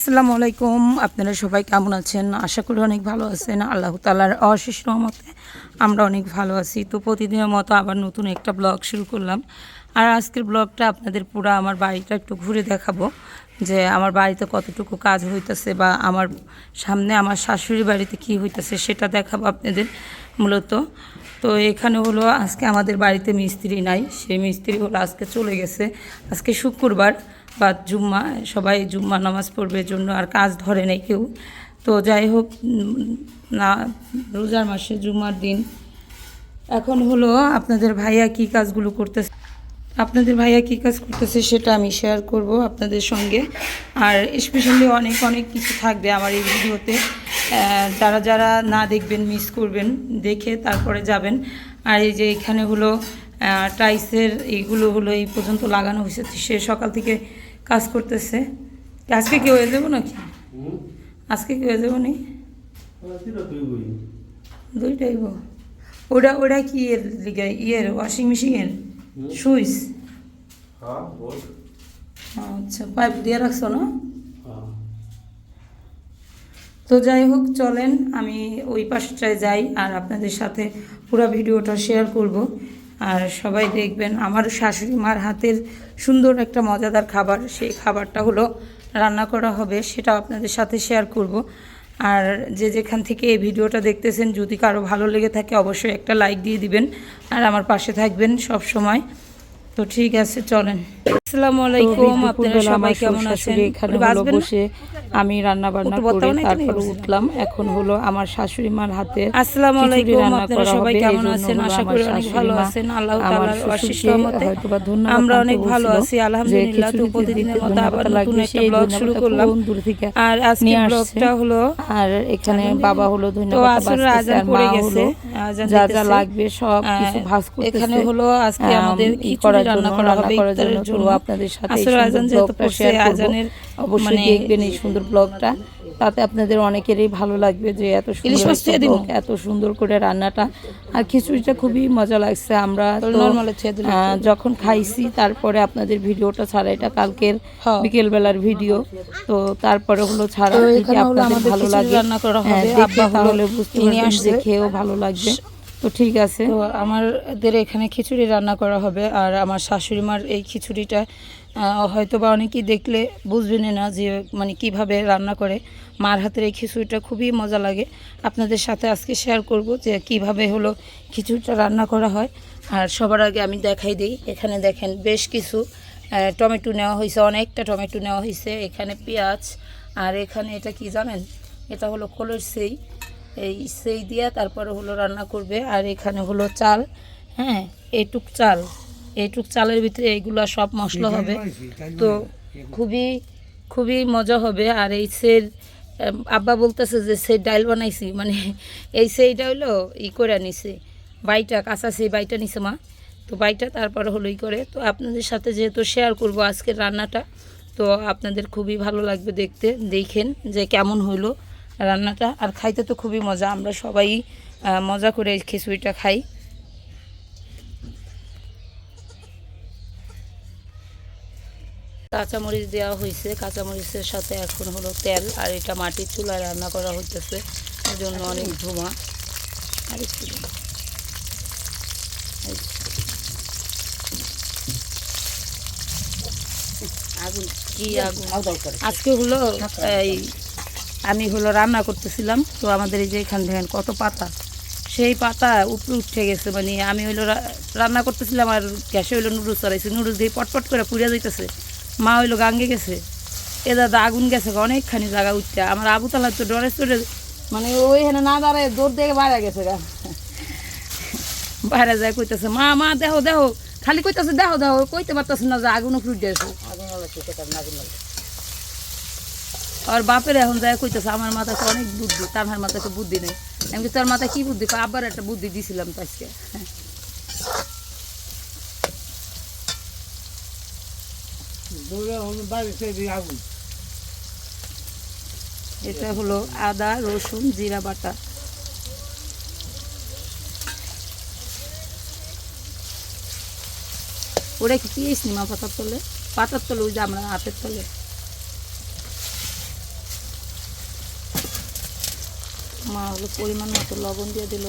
আসসালামু আলাইকুম। আপনারা সবাই কেমন আছেন? আশা করি অনেক ভালো আছেন। আল্লাহ তালার অশেষ রহমতে আমরা অনেক ভালো আছি। তো প্রতিদিনের মতো আবার নতুন একটা ব্লগ শুরু করলাম। আর আজকের ব্লগটা আপনাদের পুরো আমার বাড়িটা একটু ঘুরে দেখাবো যে আমার বাড়িতে কতটুকু কাজ হইতেছে বা আমার সামনে আমার শাশুড়ি বাড়িতে কি হইতেছে সেটা দেখাবো আপনাদের মূলত। তো এখানে হলো আজকে আমাদের বাড়িতে মিস্ত্রি নাই। সেই মিস্ত্রি হলো আজকে চলে গেছে। আজকে শুক্রবার। বা জুম্মা, সবাই জুম্মা নামাজ পড়বে জন্য আর কাজ ধরে নেই কেউ। তো যাই হোক না, রোজার মাসে জুম্মার দিন। এখন হলো আপনাদের ভাইয়া কি কাজগুলো করতেছে, আপনাদের ভাইয়া কী কাজ করতেছে সেটা আমি শেয়ার করব আপনাদের সঙ্গে। আর স্পেশালি অনেক অনেক কিছু থাকবে আমার এই ভিডিওতে। যারা যারা না দেখবেন মিস করবেন, দেখে তারপরে যাবেন। আর এই যে এখানে হলো টাইসের এইগুলো হলো এই পর্যন্ত লাগানো হয়েছে। সে সকাল থেকে কাজ করতেছে। আজকে কেউ হয়ে যাব নাকি? আজকে কেউ হয়ে যাব নি? দুইটাই গো ওটা ওটা কি এর লিগে? ইয়ের ওয়াশিং মেশিনের সুইচ? আচ্ছা পাইপ দিয়ে রাখছো না? তো যাই হোক চলেন আমি ওই পাশটায় যাই আর আপনাদের সাথে পুরো ভিডিওটা শেয়ার করব। আর সবাই দেখবেন আমার শাশুড়ি মার হাতের সুন্দর একটা মজাদার খাবার, সেই খাবারটা হলো রান্না করা হবে সেটা আপনাদের সাথে শেয়ার করব। আর যে যেখান থেকে এই ভিডিওটা দেখতেছেন, যদি কারও ভালো লেগে থাকে, অবশ্যই একটা লাইক দিয়ে দিবেন। আর আমার পাশে থাকবেন সব সময় তো ঠিক আছে, চলেন। আসসালামু আলাইকুম আপনারা সবাই কেমন আছেন? এখানে হলো? বসে আমি রান্না বান্না করে তারপরে উঠলাম। এখন হলো আমার শাশুড়ি মার হাতে আসসালামু আলাইকুম আপনারা সবাই কেমন আছেন? আশা করি অনেক ভালো আছেন। আল্লাহ তাআলার অশেষ রহমতে আমরা অনেক ভালো আছি আলহামদুলিল্লাহ তো প্রতিদিনের মতো আবার নতুন একটা ব্লগ শুরু করলাম। আর আজকে ব্লগটা হলো আর এখানে বাবা হলো তো ধন্যবাদ আসলে আজান পড়ে গেছে যা যা লাগবে সব কিছু ভাজ করতেছে। এখানে হলো আজকে আমাদের করার রান্না করা হবে ইফতারের জন্য তো আপনাদের সাথে করব। আজানের অবশ্যই মানে দেখবেন এই সুন্দর ব্লগটা। তাতে আপনাদের অনেকেরই ভালো লাগবে যে এত সুন্দর এত সুন্দর করে রান্নাটা। আর খিচুড়িটা খুবই মজা লাগছে। আমরা যখন খাইছি তারপরে আপনাদের ভিডিওটা ছাড়া এটা কালকের হ্যাঁ। বিকেল বেলার ভিডিও। তো তারপরে হলো ছাড়া আপনাদের ভালো লাগে রান্না করা হ্যাঁ, হবে। দেখে তাহলে বুঝতে খেয়েও ভালো লাগবে। তো ঠিক আছে। তো আমাদের এখানে খিচুড়ি রান্না করা হবে আর আমার শাশুড়ি মার এই খিচুড়িটা হয়তো বা অনেকেই দেখলে বুঝবেন না যে মানে কীভাবে রান্না করে। মার হাতের এই খিচুড়িটা খুবই মজা লাগে। আপনাদের সাথে আজকে শেয়ার করব যে কীভাবে হলো খিচুড়িটা রান্না করা হয়। আর সবার আগে আমি দেখাই দিই। এখানে দেখেন বেশ কিছু টমেটো নেওয়া হয়েছে, অনেকটা টমেটো নেওয়া হয়েছে। এখানে পেঁয়াজ আর এখানে এটা কি জানেন? এটা হলো কলের সেই এই সেই দিয়ে তারপরে হলো রান্না করবে। আর এখানে হলো চাল হ্যাঁ এটুক চাল। এইটুক চালের ভিতরে এইগুলো সব মশলা হবে। তো খুবই খুবই মজা হবে। আর এই সের আব্বা বলতেছে যে সেই ডাইল বানাইছি মানে এই সেইটা হলো ই করে নিছে। বাইটা কাঁচা সেই বাইটা নিছে মা। তো বাইটা তারপরে হলো ই করে। তো আপনাদের সাথে যেহেতু শেয়ার করব আজকের রান্নাটা তো আপনাদের খুবই ভালো লাগবে দেখতে দেখেন যে কেমন হইল। রান্নাটা। আর খাইতে তো খুবই মজা আমরা সবাই মজা করে এই খিচুড়িটা খাই। কাঁচামরিচ দেওয়া হয়েছে। কাঁচামরিচের সাথে এখন হলো তেল আর এটা মাটির চুলায় রান্না করা হইতেছে। এই জন্য অনেক ধোঁয়া আর একটু আগুন কি আগুন? আজকে হলো এই আমি হলো রান্না করতেছিলাম, তো আমাদের এই যে এখান দেখেন কত পাতা। সেই পাতা উপরে উঠে গেছে মানে আমি হইল রান্না করতেছিলাম আর গ্যাসে হইল নুডলস চড়াইছি। নুডলস দিয়ে পটপট করে পুড়ে যাইতেছে। মা হইল গাঙ্গে গেছে। এ দাদা আগুন গেছে অনেকখানি জায়গা উঠতে আমার আবু তালা তো ডরে চড়ে মানে ওইখানে না দাঁড়ায় দৌড় দিয়ে বাইরে গেছে গা। বাইরে যায় কইতেছে, মা মা, দেখো দেখো। খালি কইতেছে, দেখো দেখো। কইতে পারতেছে না যে আগুন উপরে উঠে গেছে। আর বাপের এখন যায় কইতেছে আমার মাথায় তো অনেক বুদ্ধি তার মাথায় তো বুদ্ধি নেই। আমি তোর মাথায় কি বুদ্ধি? কয়, আব্বার একটা বুদ্ধি দিছিলাম তো আজকে। এটা হলো আদা রসুন জিরা বাটা। ওরা কি পাতার তলে? পাতার তলে ওই যে আমরা হাতের তলে। মা হলো পরিমাণ মতো লবণ দিয়ে দিল।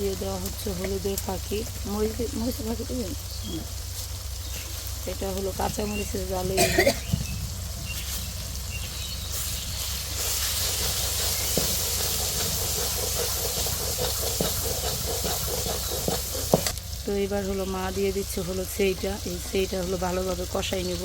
দিয়ে দেওয়া হচ্ছে হলুদের পাখি। মরিচ মরিচের পাখি দেবেন এটা হলো কাঁচামরিচের জালে তো এবার হলো মা দিয়ে দিচ্ছে হলো সেইটা। এই সেইটা হলো ভালোভাবে কষাই নেব।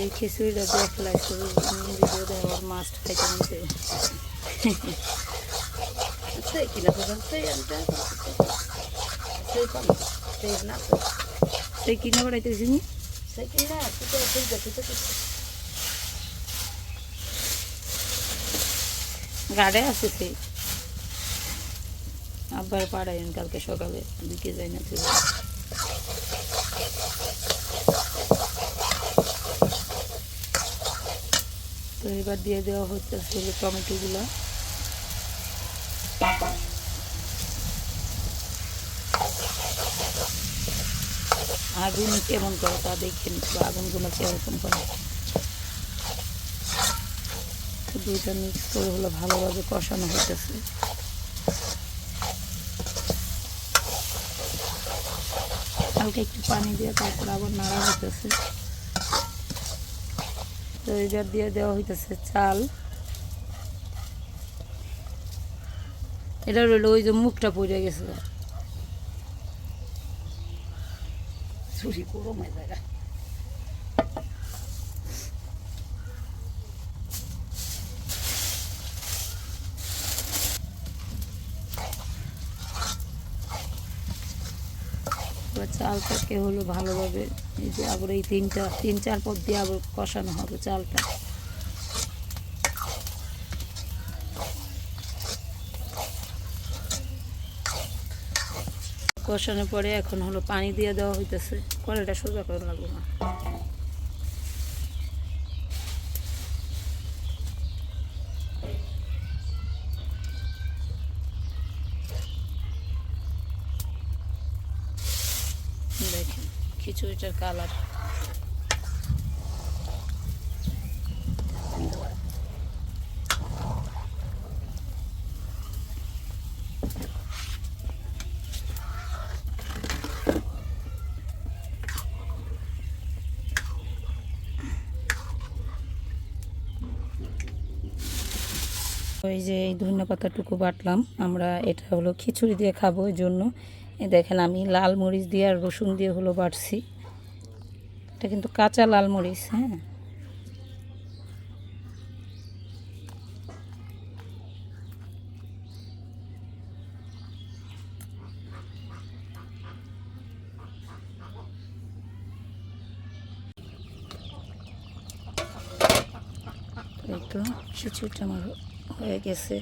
এই খিচুড়িটা দেখলাই ভিডিও দেওয়ার মাস্ট খাইতে মনছে Sei que na সেই que. গাড়ে আছে সেই আব্বার পাড়াইন কালকে সকালে দিকে যাই না তুই তো এবার দিয়ে দেওয়া হচ্ছে টমেটোগুলো আগুন কেমন করে তা দেখে নিচ্ছি আগুনগুলো কীরকম করে? দুইটা মিক্স করে হলো ভালোভাবে কষানো হইতেছে। হালকা একটু পানি দিয়ে তারপর আবার নাড়া হইতেছে। তো এবার দিয়ে দেওয়া হইতেছে চাল। এটা রইল ওই যে মুখটা পড়ে গেছে। Suri kuro mai da. চালটাকে হলো ভালোভাবে এই যে আবার এই তিনটা, তিন, চার পদ দিয়ে আবার কষানো হবে চালটা কষানোর পরে এখন হলো পানি দিয়ে দেওয়া হইতেছে। কড়াইটা সোজা করে লাগবে না। দেখেন, খিচুড়িটার কালার ওই যে এই ধনে পাতাটুকু বাটলাম। আমরা এটা হলো খিচুড়ি দিয়ে খাব ওই জন্য। এই দেখেন আমি লাল মরিচ দিয়ে আর রসুন দিয়ে হলো বাটছি। এটা কিন্তু কাঁচা লাল মরিচ হ্যাঁ। এই তো খিচুড়িটা আমার হয়ে গেছে।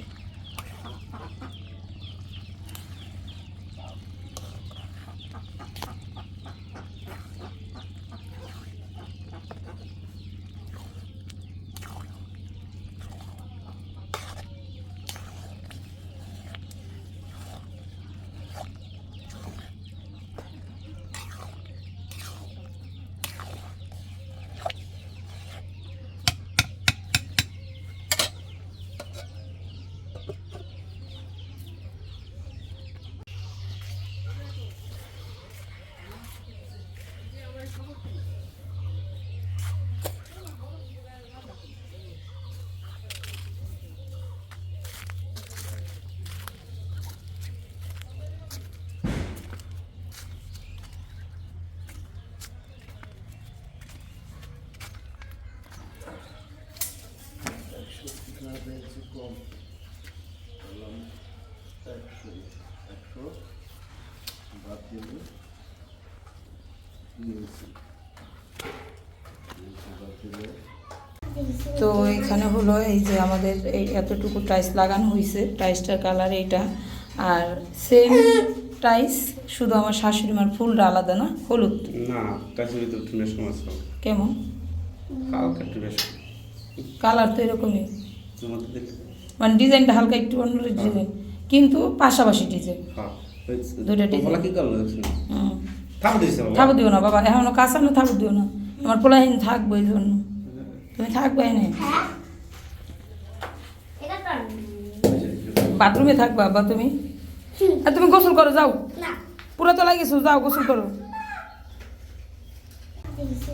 তো এখানে হলো এই যে আমাদের এই এতটুকু টাইস লাগানো হয়েছে টাইসটার কালার এইটা। আর সেম টাইস শুধু আমার শাশুড়ি মার ফুলটা আলাদা না হলুদ? না একটু বেশ সমস্যা কেমন? হালকা একটু বেশ। কালার তো এরকমই। মানে ডিজাইনটা হালকা একটু অন্য ডিজাইন। কিন্তু পাশাপাশি ডিজাইন। হ্যাঁ। design। বলা কি করল বাবা। থাবু দিও না বাবা এখনও কাঁচা না থাবু দিও না। আমার পোলাহিন থাকব এই জন্য। তুমি থাকবে এনে। বাথরুমে থাকবা বা তুমি? আর তুমি গোসল করো যাও। পুরো তো লাগিয়েছো যাও গোসল করো।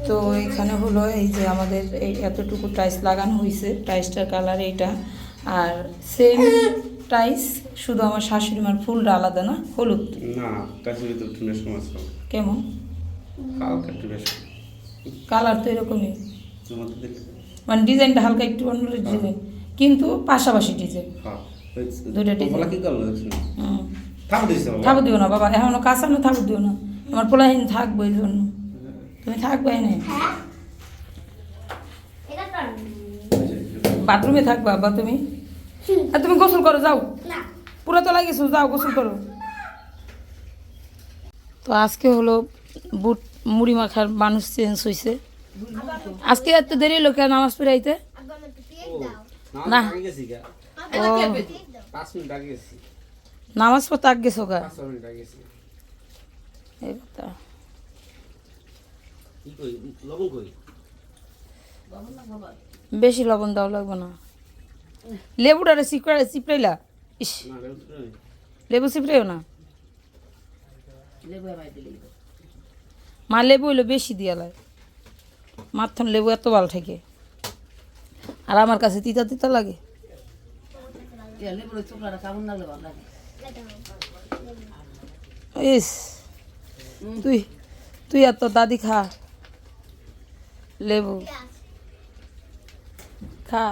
তো এখানে হলো এই যে আমাদের এই এতটুকু টাইলস লাগানো হয়েছে টাইলসটার কালার এইটা। আর সেম টাইলস শুধু আমার শাশুড়ি মার ফুলটা আলাদা না হলুদ। না কাশ্মীরি তো একটু সমস্যা কেমন? হালকা একটু বেশ। কালার তো এরকমই। তোমার তো দেখতে মানে ডিজাইনটা হালকা একটু অন্য ডিজাইন। কিন্তু পাশাপাশি ডিজাইন। হ্যাঁ দুইটা design। বলা কি করল দেখছেন হুম। থাপ দিয়েছে বাবা। থাবু দিও না বাবা এখনও কাঁচা না থাবু দিও না। আমার পোলাহিন থাকব এই জন্য। তুমি থাকবে এনে। বাথরুমে থাকবা বা তুমি? আর তুমি গোসল করো যাও। পুরো তো লাগিয়েছো যাও গোসল করো। তো আজকে হলো বুট মুড়ি মাখার মানুষ চেঞ্জ হয়েছে আজকে এত দেরি হলো কেন নামাজ পড়ে আইতে না। ও। নামাজ পড়তে আগ গেছো গা? বেশি লবণ দেওয়া লাগবে না। লেবুটারে চিপড়া চিপড়াইলা ইস। লেবু চিপড়াইও না। মা লেবু হইল বেশি দিয়া লাগে মাথন লেবু এত ভালো থাকে আর আমার কাছে তিতা তিতা লাগে। ইস, তুই তুই তোর দাদি খা। লেবু। খা।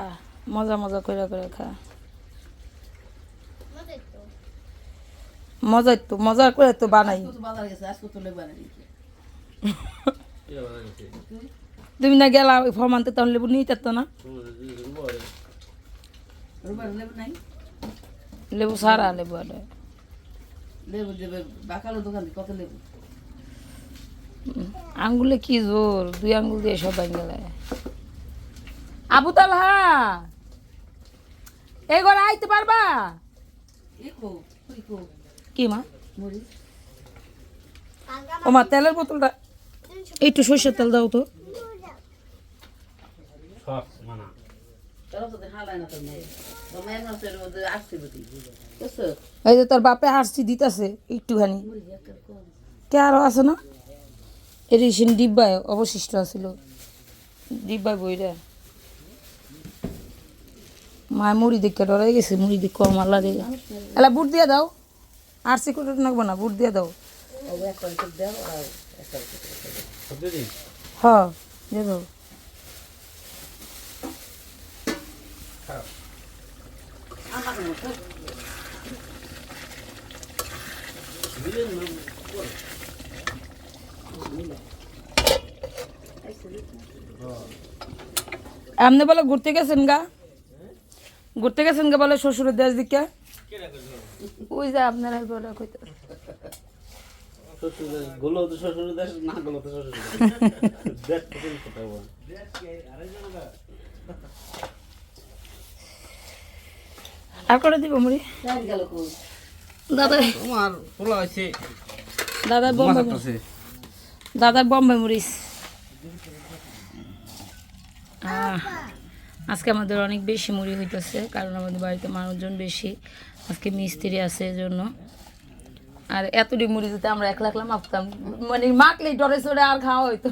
মজা মজা করে করে খা। মজাই তো। মজা করে তো বানাই। তুমি না গেলা ওই ফর্ম আনতে তখন লেবু নিয়ে যেত না। লেবু নাই? লেবু সারা লেবু আরে লেবু দেবে বাকালো দোকান কত লেবু? আঙ্গুলে কি জোর দুই আঙ্গুল দিয়ে সব গেলে আবু তালহা এই ঘরে আইতে পারবা? কি মা? ও মা তেলের বোতলটা একটু সর্ষের তেল দাও তো। মানা। এই যে তোর বাপে হাসছি দিতেছে একটুখানি। কে আরও আছে না? এরিসিন ডিব্বায় অবশিষ্ট আছিল। ডিব্বায় বইরা। মায় মুড়ি দেখে ডরাই গেছে, মুড়ি দিক কম আল্লাহ দেখে এলা বুট দিয়ে দাও। আর সিকিউরিটি নাকবো না, বুট দিয়ে দাও। ও এক করে তো দাও আর একটা সব দিয়ে দিই হ, দিয়ে দাও। আপনি বলে ঘুরতে গেছেন গা? ঘুরতে গেছেন গা বলে শ্বশুরের দেশ দিকে? ওই যে আপনারা বলে কইতে শ্বশুর দেশ গোলো তো শ্বশুর দেশ না গোলো তো শ্বশুর দেশ। দেশ তো কোন কথা বল আর করে দিব মুড়ি? চার গেল কই দাদা তোমার পোলা হইছে। দাদা বোম্বাই আছে দাদার বম্বে মরিস আহ, আজকে আমাদের অনেক বেশি মুড়ি হইতেছে কারণ আমাদের বাড়িতে মানুষজন বেশি আজকে মিস্ত্রি আছে এজন্য আর এতটি মুড়ি দিতে আমরা এক লাখ মাপতাম মানে মাখলেই ডরে চড়ে আর খাওয়া হইতো।